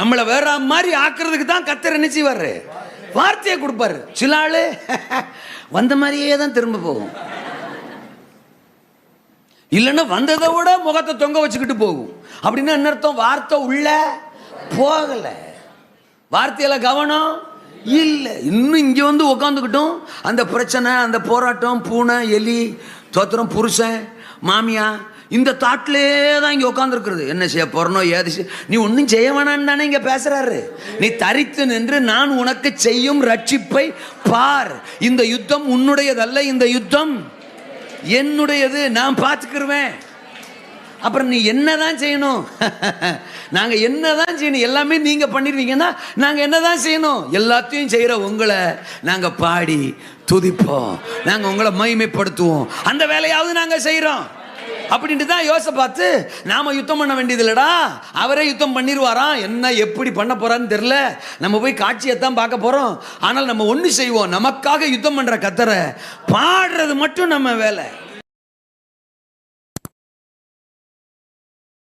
நம்மளை வேற மாதிரி ஆக்குறதுக்கு தான் கத்தர் என்ன செய்வாரு? வார்த்தையை கொடுப்பாரு. சில ஆளு வந்த மாதிரியே தான் திரும்ப போகும். இல்லைன்னா வந்ததை விட முகத்தை தொங்க வச்சுக்கிட்டு போகும். அப்படின்னா என்ன அர்த்தம்? வார்த்தை உள்ள போகல. வார்த்தையில கவனம் இல்லை. இன்னும் இங்கே வந்து உட்காந்துக்கிட்டோம் அந்த பிரச்சனை அந்த போராட்டம் பூனை எலி தோத்திரம் புருஷன் மாமியா இந்த தாட்டிலே தான் இங்கே உட்காந்துருக்குறது என்ன செய்ய போறனோ ஏது செய்ய நீ ஒன்றும் செய்ய வேணான்னு தானே இங்கே பேசுறாரு. நீ தரித்து நின்று நான் உனக்கு செய்யும் ரட்சிப்பை பார். இந்த யுத்தம் உன்னுடையதல்ல இந்த யுத்தம் என்னுடையது. நான் பார்த்துக்கிருவேன். அப்புறம் நீ என்னதான் செய்யணும்? நாங்க என்னதான் செய்யணும்? எல்லாமே நீங்கள் பண்ணிடுவீங்கன்னா நாங்கள் என்னதான் செய்யணும்? எல்லாத்தையும் செய்கிற உங்களை நாங்கள் பாடி துதிப்போம். நாங்கள் உங்களை மகிமைப்படுத்துவோம். அந்த வேலையாவது நாங்கள் செய்கிறோம் அப்படின்ட்டு தான் யோசை பார்த்து நாம யுத்தம் பண்ண வேண்டியதில்லடா. அவரே யுத்தம் பண்ணிடுவாராம் என்ன எப்படி பண்ண போறான்னு தெரியல. நம்ம போய் காட்சியை தான் பார்க்க போறோம். ஆனால் நம்ம ஒன்று செய்வோம். நமக்காக யுத்தம் பண்ற கத்தரை. பாடுறது மட்டும் நம்ம வேலை.